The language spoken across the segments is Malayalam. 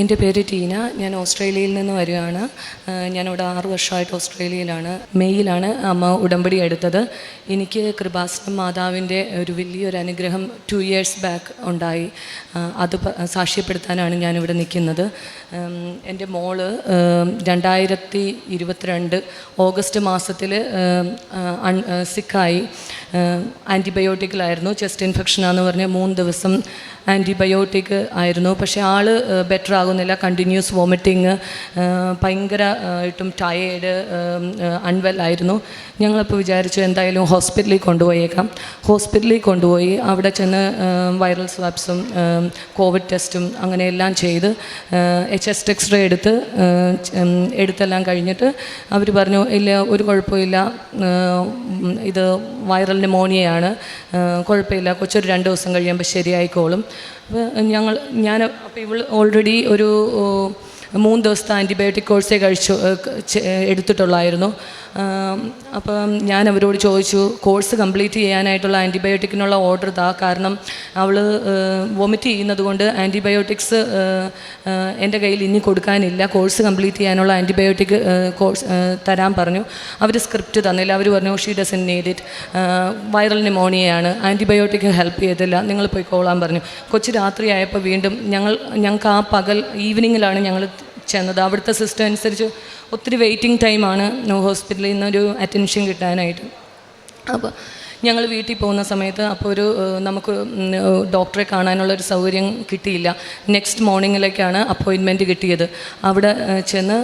എന്റെ പേര് ടീന. ഞാൻ ഓസ്ട്രേലിയയിൽ നിന്ന് വരികയാണ്. ഞാനിവിടെ ആറു വർഷമായിട്ട് ഓസ്ട്രേലിയയിലാണ്. മെയ്യിലാണ് അമ്മ ഉടമ്പടി എടുത്തത്. എനിക്ക് കൃപാസനം മാതാവിന്റെ ഒരു വലിയൊരു അനുഗ്രഹം ടു ഇയേഴ്സ് ബാക്ക് ഉണ്ടായി. അത് സാക്ഷ്യപ്പെടുത്താനാണ് ഞാനിവിടെ നിൽക്കുന്നത്. എന്റെ മോൾ രണ്ടായിരത്തി ഇരുപത്തിരണ്ട് ഓഗസ്റ്റ് മാസത്തിൽ സിക്കായി ആന്റിബയോട്ടിക്കിലായിരുന്നു ചെസ്റ്റ് ഇൻഫെക്ഷൻ ഇൻഫെക്ഷനാന്ന് പറഞ്ഞ് മൂന്ന് ദിവസം ആന്റിബയോട്ടിക് ആയിരുന്നു. പക്ഷേ ആൾ ബെറ്റർ ആകുന്നില്ല കണ്ടിന്യൂസ് വോമിറ്റിങ് ഭയങ്കര ആ, ആയിട്ടും ടയേർഡ് അൺവെൽ ആയിരുന്നു. ഞങ്ങളപ്പോൾ വിചാരിച്ചു എന്തായാലും ഹോസ്പിറ്റലിൽ കൊണ്ടുപോയേക്കാം. ഹോസ്പിറ്റലിൽ കൊണ്ടുപോയി അവിടെ ചെന്ന് വൈറൽ സ്വാബ്സും കോവിഡ് ടെസ്റ്റും അങ്ങനെയെല്ലാം ചെയ്ത് എച്ച് എസ് എക്സ്റേ എടുത്ത് എടുത്തെല്ലാം കഴിഞ്ഞിട്ട് അവർ പറഞ്ഞു ഇല്ല ഒരു കുഴപ്പമില്ല ഇത് വൈറൽ ന്യൂമോണിയയാണ് ആ, കുഴപ്പമില്ല കൊച്ചൊരു രണ്ട് ദിവസം കഴിയുമ്പോൾ ശരിയായിക്കോളും അപ്പോൾ ഞങ്ങൾ ഞാൻ അപ്പോൾ ഇവൾ ഓൾറെഡി ഒരു മൂന്ന് ദിവസത്തെ ആന്റിബയോട്ടിക് കോഴ്സേ കഴിച്ചു എടുത്തിട്ടുള്ളായിരുന്നു. അപ്പം ഞാൻ അവരോട് ചോദിച്ചു കോഴ്സ് കംപ്ലീറ്റ് ചെയ്യാനായിട്ടുള്ള ആന്റിബയോട്ടിക്കിനുള്ള ഓർഡർ താ കാരണം അവൾ വൊമിറ്റ് ചെയ്യുന്നത് കൊണ്ട് ആന്റിബയോട്ടിക്സ് എന്റെ കയ്യിൽ ഇനി കൊടുക്കാനില്ല. കോഴ്സ് കംപ്ലീറ്റ് ചെയ്യാനുള്ള ആന്റിബയോട്ടിക് കോഴ്സ് തരാൻ പറഞ്ഞു. അവർ സ്ക്രിപ്റ്റ് തന്നില്ല. അവർ പറഞ്ഞു she doesn't need it viral ന്യൂമോണിയയാണ് antibiotic help ചെയ്തില്ല. നിങ്ങൾ പോയി കോളാൻ പറഞ്ഞു. കൊച്ചു രാത്രിയായപ്പോൾ വീണ്ടും ഞങ്ങൾ ഞങ്ങൾക്ക് ആ പകൽ ഈവനിങ്ങിലാണ് ഞങ്ങൾ ചെന്നത്. അവിടുത്തെ സിസ്റ്റം അനുസരിച്ച് ഒത്തിരി വെയിറ്റിംഗ് ടൈമാണ് ഹോസ്പിറ്റലിൽ നിന്നൊരു അറ്റൻഷൻ കിട്ടാനായിട്ട്. അപ്പോൾ ഞങ്ങൾ വീട്ടിൽ പോകുന്ന സമയത്ത് അപ്പോൾ ഒരു നമുക്ക് ഡോക്ടറെ കാണാനുള്ള ഒരു സൗകര്യം കിട്ടിയില്ല. നെക്സ്റ്റ് മോർണിംഗിലേക്കാണ് അപ്പോയിൻമെന്റ് കിട്ടിയത്. അവിടെ ചെന്ന്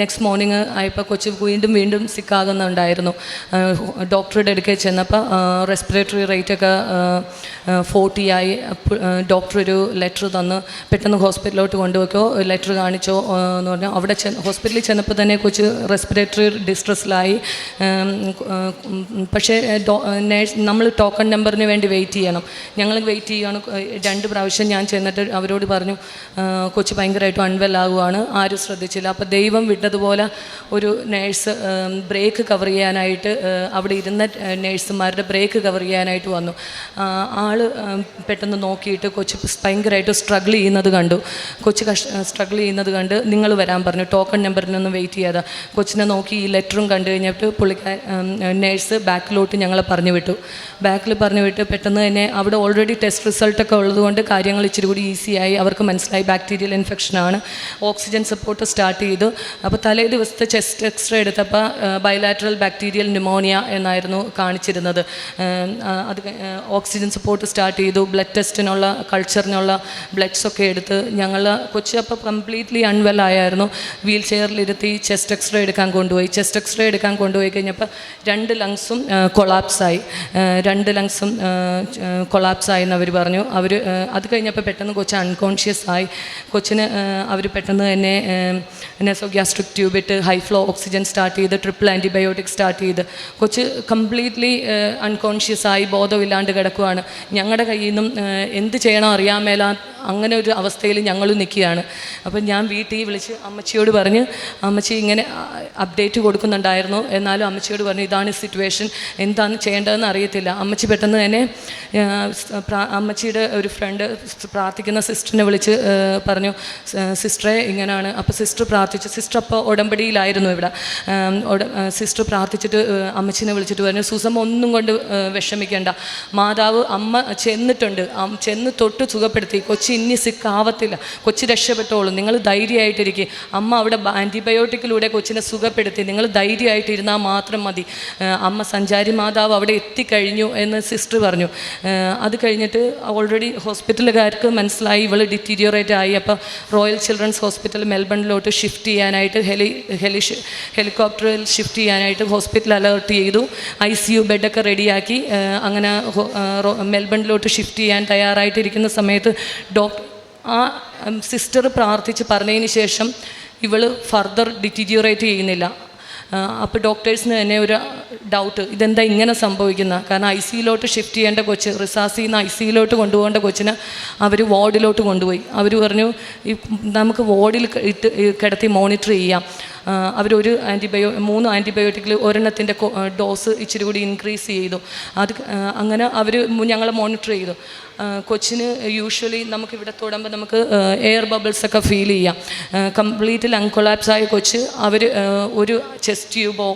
നെക്സ്റ്റ് മോർണിംഗ് ആയപ്പോൾ കൊച്ചു വീണ്ടും വീണ്ടും സിക്കാകുന്നുണ്ടായിരുന്നു ഡോക്ടറുടെ അടുക്കൽ ചെന്നപ്പോൾ റെസ്പിറേറ്ററി റേറ്റ് ഒക്കെ ഫോർട്ടി ആയി. അപ്പോൾ, ഡോക്ടർ ഒരു ലെറ്റർ തന്ന് പെട്ടെന്ന് ഹോസ്പിറ്റലിലോട്ട് കൊണ്ടുപോയിക്കോ ലെറ്റർ കാണിച്ചോ എന്ന് പറഞ്ഞാൽ അവിടെ ചെന്ന് ഹോസ്പിറ്റലിൽ ചെന്നപ്പോൾ തന്നെ കൊച്ച് റെസ്പിറേറ്ററി ഡിസ്ട്രസ്സിലായി പക്ഷേ നേഴ്സ് നമ്മൾ ടോക്കൺ നമ്പറിന് വേണ്ടി വെയിറ്റ് ചെയ്യണം. ഞങ്ങൾ വെയിറ്റ് ചെയ്യുകയാണ് രണ്ട് പ്രാവശ്യം ഞാൻ ചെന്നിട്ട് അവരോട് പറഞ്ഞു കൊച്ചു ഭയങ്കരമായിട്ടും അൺവെൽ ആകുവാണ്. ആരും ശ്രദ്ധിച്ചില്ല. അപ്പോൾ ദൈവം വിട്ടതുപോലെ ഒരു നേഴ്സ് ബ്രേക്ക് കവർ ചെയ്യാനായിട്ട് അവിടെ ഇരുന്ന നേഴ്സുമാരുടെ ബ്രേക്ക് കവർ ചെയ്യാനായിട്ട് വന്നു. ആൾ പെട്ടെന്ന് നോക്കിയിട്ട് കൊച്ച് ഭയങ്കരമായിട്ട് സ്ട്രഗിൾ ചെയ്യുന്നത് കണ്ടു. കൊച്ച് കഷ് സ്ട്രഗിൾ ചെയ്യുന്നത് കണ്ട് നിങ്ങൾ വരാൻ പറഞ്ഞു. ടോക്കൺ നമ്പറിനൊന്നും വെയിറ്റ് ചെയ്യാതെ. കൊച്ചിനെ നോക്കി ഈ ലെറ്ററും കണ്ടു കഴിഞ്ഞിട്ട് പുള്ളിക്കാർ നേഴ്സ് ബാക്കിലോട്ട് ഞങ്ങളെ പറഞ്ഞു വിട്ടു. ബാക്കിൽ പറഞ്ഞു വിട്ടു പെട്ടെന്ന് തന്നെ അവിടെ ഓൾറെഡി ടെസ്റ്റ് റിസൾട്ടൊക്കെ ഉള്ളതുകൊണ്ട് കാര്യങ്ങൾ ഇച്ചിരി കൂടി ഈസിയായി അവർക്ക് മനസ്സിലായി ബാക്ടീരിയൽ ഇൻഫെക്ഷനാണ് ഓക്സിജൻ സപ്പോർട്ട് സ്റ്റാർട്ട് ചെയ്തു. അപ്പോൾ തലേ ദിവസത്തെ ചെസ്റ്റ് എക്സ്റേ എടുത്തപ്പോൾ ബയലാറ്ററൽ ബാക്ടീരിയൽ ന്യൂമോണിയ എന്നായിരുന്നു കാണിച്ചിരുന്നത്. അത് ഓക്സിജൻ സപ്പോർട്ട് സ്റ്റാർട്ട് ചെയ്തു. ബ്ലഡ് ടെസ്റ്റിനുള്ള കൾച്ചറിനുള്ള ബ്ലഡ്സ് ഒക്കെ എടുത്ത് ഞങ്ങൾ കൊച്ചി അപ്പോൾ കംപ്ലീറ്റ്ലി അൺവെൽ ആയായിരുന്നു. വീൽ ചെയറിലിരുത്തി ചെസ്റ്റ് എക്സ്റേ എടുക്കാൻ കൊണ്ടുപോയി. ചെസ്റ്റ് എക്സ്റേ എടുക്കാൻ കൊണ്ടുപോയി കഴിഞ്ഞപ്പോൾ രണ്ട് ലങ്സും കൊളാപ്സായി രണ്ട് ലങ്സും കൊളാപ്സായി എന്ന് അവർ പറഞ്ഞു. അവർ അത് കഴിഞ്ഞപ്പോൾ പെട്ടെന്ന് കൊച്ച് അൺകോൺഷ്യസ് ആയി. കൊച്ചിന് അവർ പെട്ടെന്ന് തന്നെ നെസോഗ്യാസ്ട്രിക് ട്യൂബ് ഇട്ട് ഹൈ ഫ്ലോ ഓക്സിജൻ സ്റ്റാർട്ട് ചെയ്ത് ട്രിപ്പിൾ ആന്റിബയോട്ടിക് സ്റ്റാർട്ട് ചെയ്ത്. കൊച്ച് കംപ്ലീറ്റ്ലി അൺകോൺഷ്യസ് ആയി ബോധമില്ലാണ്ട് കിടക്കുവാണ്. ഞങ്ങളുടെ കയ്യിൽ നിന്നും എന്ത് ചെയ്യണം അറിയാൻ മേലാ അങ്ങനെ ഒരു അവസ്ഥയിൽ ഞങ്ങൾ നിൽക്കുകയാണ്. അപ്പം ഞാൻ വീട്ടിൽ വിളിച്ച് അമ്മച്ചിയോട് പറഞ്ഞ് അമ്മച്ചി ഇങ്ങനെ അപ്ഡേറ്റ് കൊടുക്കുന്നുണ്ടായിരുന്നു. എന്നാലും അമ്മച്ചിയോട് പറഞ്ഞു ഇതാണ് സിറ്റുവേഷൻ എന്താണ് ചെയ്യേണ്ടതെന്ന് അറിയത്തില്ല. അമ്മച്ചി പെട്ടെന്ന് തന്നെ അമ്മച്ചിയുടെ ഒരു ഫ്രണ്ട് പ്രാർത്ഥിക്കുന്ന സിസ്റ്ററിനെ വിളിച്ച് പറഞ്ഞു സിസ്റ്ററെ ഇങ്ങനെയാണ് അപ്പോൾ സിസ്റ്റർ പ്രാർത്ഥിച്ചു. സിസ്റ്റർ അപ്പോൾ ഉടമ്പടിയിലായിരുന്നു ഇവിടെ. സിസ്റ്റർ പ്രാർത്ഥിച്ചിട്ട് അമ്മച്ചിനെ വിളിച്ചിട്ട് പറഞ്ഞു സുസമ്മ ഒന്നും കൊണ്ട് വിഷമിക്കേണ്ട. മാതാവ് അമ്മ ചെന്നിട്ടുണ്ട്. ചെന്ന് തൊട്ട് സുഖപ്പെടുത്തി. കൊച്ചി ഇനി സിക്കാവത്തില്ല കൊച്ചി രക്ഷപ്പെട്ടോളൂ. നിങ്ങൾ ധൈര്യമായിട്ടിരിക്കും. അമ്മ അവിടെ ആന്റിബയോട്ടിക്കിലൂടെ കൊച്ചിനെ സുഖപ്പെടുത്തി. നിങ്ങൾ ധൈര്യമായിട്ടിരുന്നാൽ മാത്രം മതി. അമ്മ സഞ്ചാരി മാതാവ് അവിടെ എത്തിക്കഴിഞ്ഞു എന്ന് സിസ്റ്റർ പറഞ്ഞു. അത് കഴിഞ്ഞിട്ട് ഓൾറെഡി ഹോസ്പിറ്റലുകാർക്ക് മനസ്സിലായി ഇവൾ ഡിറ്റീരിയറേറ്റ് ആയി. അപ്പോൾ റോയൽ ചിൽഡ്രൻസ് ഹോസ്പിറ്റൽ മെൽബണിലോട്ട് ഷിഫ്റ്റ് ചെയ്യാനായിട്ട് ഹെലി ഹെലി ഹെലികോപ്റ്ററിൽ ഷിഫ്റ്റ് ചെയ്യാനായിട്ട് ഹോസ്പിറ്റൽ അലേർട്ട് ചെയ്തു. ഐ സി യു ബെഡൊക്കെ റെഡിയാക്കി അങ്ങനെ മെൽബണിലോട്ട് ഷിഫ്റ്റ് ചെയ്യാൻ തയ്യാറായിട്ടിരിക്കുന്ന സമയത്ത് ഡോക്ടർ ആ സിസ്റ്റർ പ്രാർത്ഥിച്ച് പറഞ്ഞതിന് ശേഷം ഇവൾ ഫർദർ ഡിറ്റീരിയറേറ്റ് ചെയ്യുന്നില്ല. അപ്പോൾ ഡോക്ടേഴ്സിന് തന്നെ ഒരു ഡൗട്ട് ഇതെന്താ ഇങ്ങനെ സംഭവിക്കുന്ന? കാരണം ഐ സിയിലോട്ട് ഷിഫ്റ്റ് ചെയ്യേണ്ട കൊച്ച് റിസാസിൽ നിന്ന് ഐ സിയിലോട്ട് കൊണ്ടുപോകേണ്ട കൊച്ചിന് അവർ വാർഡിലോട്ട് കൊണ്ടുപോയി. അവർ പറഞ്ഞു നമുക്ക് വാർഡിൽ ഇട്ട് കിടത്തി മോണിറ്റർ ചെയ്യാം. അവരൊരു ആന്റിബയോ മൂന്ന് ആന്റിബയോട്ടിക്കിൽ ഒരെണ്ണത്തിന്റെ ഡോസ് ഇച്ചിരി കൂടി ഇൻക്രീസ് ചെയ്തു. അത് അങ്ങനെ അവർ ഞങ്ങളെ മോണിറ്റർ ചെയ്തു. കൊച്ചിന് യൂഷ്വലി നമുക്ക് ഇവിടെ തൊടുമ്പോൾ നമുക്ക് എയർ ബബിൾസ് ഒക്കെ ഫീൽ ചെയ്യാം. കംപ്ലീറ്റ് ലങ് കൊളാപ്സ് ആയ കൊച്ച് അവർ ഒരു ചെസ്റ്റ് ട്യൂബോ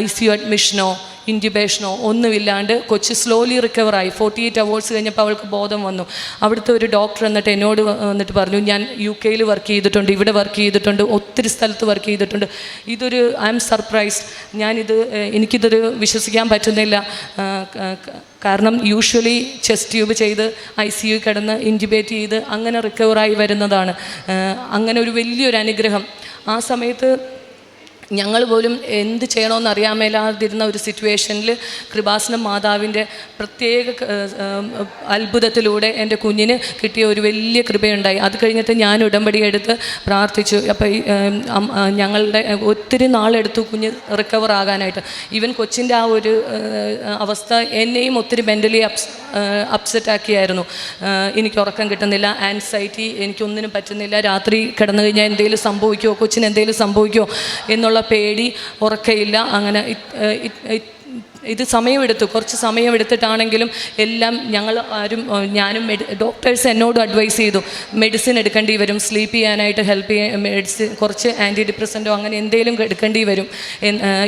ഐ സി യു അഡ്മിഷനോ ഇന്റുബേഷനോ ഒന്നുമില്ലാണ്ട് കൊച്ച് സ്ലോലി റിക്കവറായി ഫോർട്ടി എയ്റ്റ് അവേഴ്സ് കഴിഞ്ഞപ്പോൾ അവൾക്ക് ബോധം വന്നു. അവിടുത്തെ ഒരു ഡോക്ടർ എന്നിട്ട് എന്നോട് വന്നിട്ട് പറഞ്ഞു ഞാൻ യു കെയിൽ വർക്ക് ചെയ്തിട്ടുണ്ട് ഇവിടെ വർക്ക് ചെയ്തിട്ടുണ്ട് ഒത്തിരി സ്ഥലത്ത് വർക്ക് ചെയ്തിട്ടുണ്ട്. ഇതൊരു ഐ എം സർപ്രൈസ്ഡ് ഞാനിത് എനിക്കിതൊരു വിശ്വസിക്കാൻ പറ്റുന്നില്ല. കാരണം യൂഷ്വലി ചെസ്റ്റ് ട്യൂബ് ചെയ്ത് ഐ സി യു കിടന്ന് ഇന്റുബേറ്റ് ചെയ്ത് അങ്ങനെ റിക്കവറായി വരുന്നതാണ്. അങ്ങനെ ഒരു വലിയൊരു അനുഗ്രഹം. ആ സമയത്ത് ഞങ്ങൾ പോലും എന്ത് ചെയ്യണമെന്ന് അറിയാൻ മേലാതിരുന്ന ഒരു സിറ്റുവേഷനിൽ കൃപാസനം മാതാവിന്റെ പ്രത്യേക അത്ഭുതത്തിലൂടെ എന്റെ കുഞ്ഞിന് കിട്ടിയ ഒരു വലിയ കൃപയുണ്ടായി. അത് കഴിഞ്ഞിട്ട് ഞാൻ ഉടമ്പടി എടുത്ത് പ്രാർത്ഥിച്ചു. അപ്പോൾ ഞങ്ങളുടെ ഒത്തിരി നാളെടുത്തു കുഞ്ഞ് റിക്കവർ ആകാനായിട്ട്. ഈവൻ കൊച്ചിന്റെ ആ ഒരു അവസ്ഥ എന്നെയും ഒത്തിരി മെന്റലി അപ്സ് അപ്സെറ്റാക്കിയായിരുന്നു എനിക്ക് ഉറക്കം കിട്ടുന്നില്ല ആൻസൈറ്റി എനിക്കൊന്നിനും പറ്റുന്നില്ല. രാത്രി കിടന്നു കഴിഞ്ഞാൽ എന്തെങ്കിലും സംഭവിക്കുമോ കൊച്ചിന് എന്തെങ്കിലും സംഭവിക്കുമോ എന്നുള്ള പേടി ഉറക്കയില്ല അങ്ങനെ ഇത്- സമയമെടുത്തു. കുറച്ച് സമയമെടുത്തിട്ടാണെങ്കിലും എല്ലാം ഞങ്ങൾ ആരും ഞാനും ഡോക്ടേഴ്സ് എന്നോട് അഡ്വൈസ് ചെയ്തു. മെഡിസിൻ എടുക്കേണ്ടി വരും സ്ലീപ്പ് ചെയ്യാനായിട്ട് ഹെൽപ്പ് ചെയ്യാൻ മെഡിസിൻ കുറച്ച് ആന്റി ഡിപ്രസന്റോ അങ്ങനെ എന്തെങ്കിലും എടുക്കേണ്ടി വരും.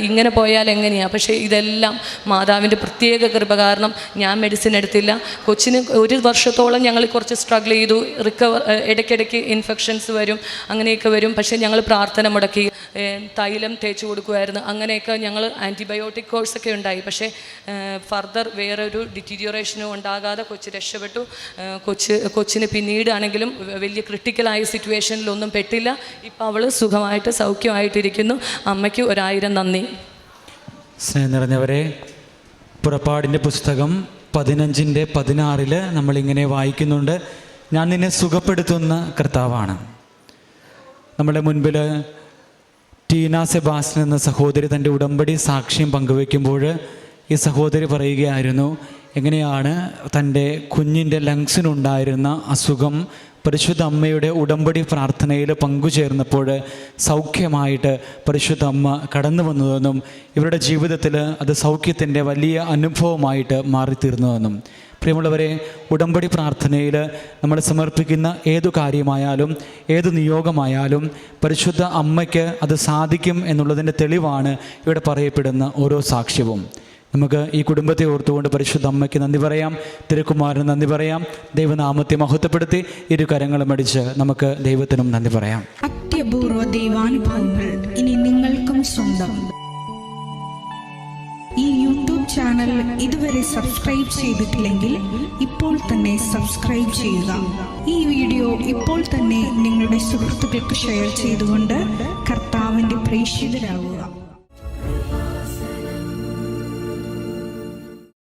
ഇങ്ങനെ പോയാൽ എങ്ങനെയാണ് പക്ഷേ ഇതെല്ലാം മാതാവിന്റെ പ്രത്യേക കൃപ കാരണം ഞാൻ മെഡിസിൻ എടുത്തില്ല. കൊച്ചിന് ഒരു വർഷത്തോളം ഞങ്ങൾ കുറച്ച് സ്ട്രഗിൾ ചെയ്തു. റിക്കവർ ഇടയ്ക്കിടയ്ക്ക് ഇൻഫെക്ഷൻസ് വരും അങ്ങനെയൊക്കെ വരും. പക്ഷേ ഞങ്ങൾ പ്രാർത്ഥന മുടക്കി. തൈലം തേച്ച് കൊടുക്കുമായിരുന്നു അങ്ങനെയൊക്കെ ഞങ്ങൾ ആന്റിബയോട്ടിക് കോഴ്സൊക്കെ ഉണ്ടായി. പക്ഷേ ഫർദർ വേറൊരു ഡിറ്റീരിയറേഷനും ഉണ്ടാകാതെ കൊച്ച് രക്ഷപ്പെട്ടു. കൊച്ച് കൊച്ചിന് പിന്നീടാണെങ്കിലും വലിയ ക്രിട്ടിക്കലായ സിറ്റുവേഷനിലൊന്നും പെട്ടില്ല. ഇപ്പം അവൾ സുഖമായിട്ട് സൗഖ്യമായിട്ടിരിക്കുന്നു. അമ്മയ്ക്ക് ഒരായിരം നന്ദി. സ്നേഹം നിറഞ്ഞവരെ പുറപ്പാടിന്റെ പുസ്തകം പതിനഞ്ചിന്റെ പതിനാറിൽ നമ്മളിങ്ങനെ വായിക്കുന്നുണ്ട്. ഞാൻ നിന്നെ സുഖപ്പെടുത്തുന്ന കർത്താവാണ്. നമ്മുടെ മുൻപിൽ ടീന സെബാസ്റ്റ്യൻ എന്ന സഹോദരി തന്റെ ഉടമ്പടി സാക്ഷ്യം പങ്കുവെക്കുമ്പോൾ ഈ സഹോദരി പറയുകയായിരുന്നു എങ്ങനെയാണ് തന്റെ കുഞ്ഞിന്റെ ലങ്സിനുണ്ടായിരുന്ന അസുഖം പരിശുദ്ധ അമ്മയുടെ ഉടമ്പടി പ്രാർത്ഥനയിൽ പങ്കുചേർന്നപ്പോൾ സൗഖ്യമായിട്ട് പരിശുദ്ധ അമ്മ കടന്നു വന്നതെന്നും ഇവരുടെ ജീവിതത്തിൽ അത് സൗഖ്യത്തിന്റെ വലിയ അനുഭവമായിട്ട് മാറിത്തീർന്നുവെന്നും പ്രിയമുള്ളവരെ ഉടമ്പടി പ്രാർത്ഥനയിൽ നമ്മൾ സമർപ്പിക്കുന്ന ഏതു കാര്യമായാലും ഏത് നിയോഗമായാലും പരിശുദ്ധ അമ്മയ്ക്ക് അത് സാധിക്കും എന്നുള്ളതിന്റെ തെളിവാണ് ഇവിടെ പറയപ്പെടുന്ന ഓരോ സാക്ഷ്യവും. നമുക്ക് ഈ കുടുംബത്തെ ഓർത്തുകൊണ്ട് പരിശുദ്ധ അമ്മയ്ക്ക് നന്ദി പറയാം തിരുക്കുമാരന് നന്ദി പറയാം ദൈവനാമത്തെ മഹത്വപ്പെടുത്തി ഇരു കരങ്ങളും അടിച്ച് നമുക്ക് ദൈവത്തിനും നന്ദി പറയാം. അത്യപൂർവ ദൈവാനുഭവങ്ങൾ ഇനി നിങ്ങൾക്കും സ്വന്തം. ഈ യൂട്യൂബ് ചാനൽ ഇതുവരെ സബ്സ്ക്രൈബ് ചെയ്തിട്ടില്ലെങ്കിൽ ഇപ്പോൾ തന്നെ സബ്സ്ക്രൈബ് ചെയ്യുക. ഈ വീഡിയോ ഇപ്പോൾ തന്നെ നിങ്ങളുടെ സുഹൃത്തുക്കൾക്ക് ഷെയർ ചെയ്തുകൊണ്ട് കർത്താവിന്റെ പ്രേക്ഷിതരാകുക.